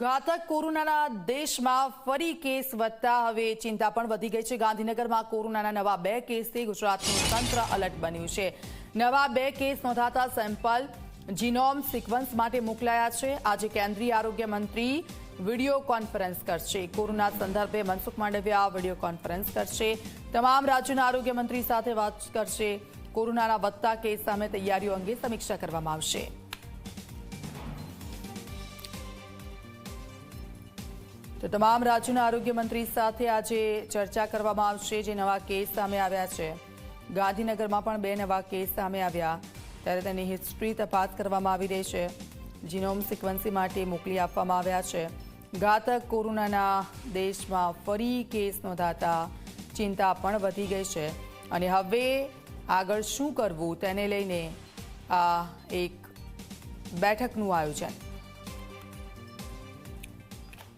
ઘાતક કોરોનાના દેશમાં ફરી કેસ વધતા હવે ચિંતા પણ વધી ગઈ છે. ગાંધીનગરમાં કોરોનાના નવા બે કેસથી ગુજરાતનું તંત્ર અલર્ટ બન્યું છે. નવા બે કેસ નોંધાતા સેમ્પલ જીનોમ સિક્વન્સ માટે મોકલાયા છે. આજે કેન્દ્રીય આરોગ્ય મંત્રી વીડિયો કોન્ફરન્સ કરશે. કોરોના સંદર્ભે મનસુખ માંડવિયા વીડિયો કોન્ફરન્સ કરશે. તમામ રાજ્યોના આરોગ્ય મંત્રી સાથે વાત કરશે. કોરોનાના વધતા કેસ સામે તૈયારીઓ અંગે સમીક્ષા કરવામાં આવશે. તો તમામ રાજ્યોના આરોગ્ય મંત્રી સાથે આજે ચર્ચા કરવામાં આવશે, જે નવા કેસ સામે આવ્યા છે. ગાંધીનગરમાં પણ બે નવા કેસ સામે આવ્યા, ત્યારે તેની હિસ્ટ્રી તપાસ કરવામાં આવી રહી છે. જીનોમ સિક્વન્સી માટે મોકલી આપવામાં આવ્યા છે. ઘાતક કોરોનાના દેશમાં ફરી કેસ નોંધાતા ચિંતા પણ વધી ગઈ છે. અને હવે આગળ શું કરવું, તેને લઈને આ એક બેઠકનું આયોજન.